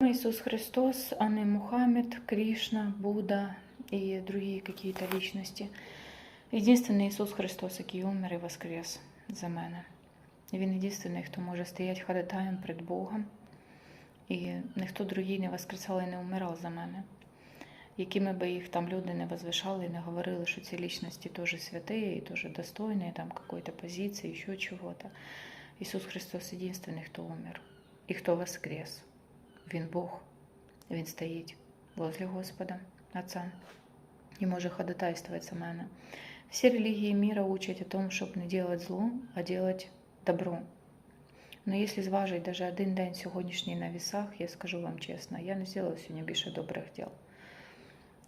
Иисус Христос, а не Мухаммед, Кришна, Будда и другие какие-то личности. Единственный Ісус Христос, який умер і воскрес за мене. Він єдиний, хто може стояти ходатаєм перед Богом. І ніхто другий не воскресав і не умирав за мене. Якими би їх там люди не возвишали і не говорили, що ці личності теж святі і теж достойні там какой-то позиції, ще чого-то. Ісус Христос єдиний, хто умер і хто воскрес. Він Бог, Він стоїть возле Господа, Отца і може ходатайствувати за мене. Всі релігії мира учать о том, щоб не делать зло, а делать добро. Но якщо зважить даже один день сьогоднішній на весах, я скажу вам чесно, я не зробила сьогодні більше добрих діл,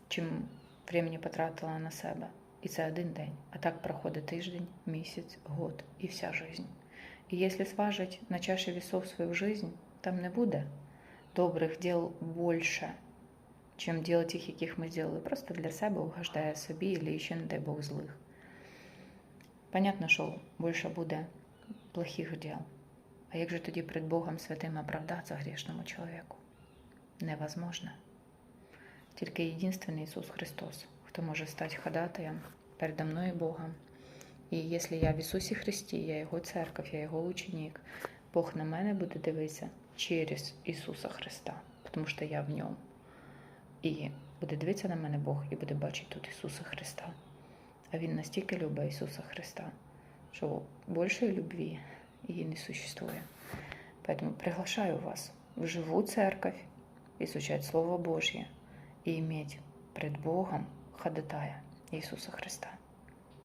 чим времени потратила на себе. І це один день. А так проходить тиждень, місяць, год і вся жизнь. І якщо зважить на чаші весов свою жизнь, там не буде добрих діл більше, чим діл тих, яких ми зробили. Просто для себе угождає собі, або ще, не дай Бог, злих. Понятно, що більше буде плохих діл. А як же тоді перед Богом святим оправдатися грішному чоловіку? Невозможно. Тільки єдиний Ісус Христос, хто може стати ходатаєм передо мною Богом. І якщо я в Ісусі Христі, я Його церковь, я Його ученик, Бог на мене буде дивитися через Ісуса Христа, тому що я в ньому. І буде дивитися на мене Бог і буде бачити тут Ісуса Христа. А Він настільки любить Ісуса Христа, що більшої любві її не существує. Поэтому приглашаю вас в живу церковь, изучать Слово Божье и иметь пред Богом ходатая Иисуса Христа.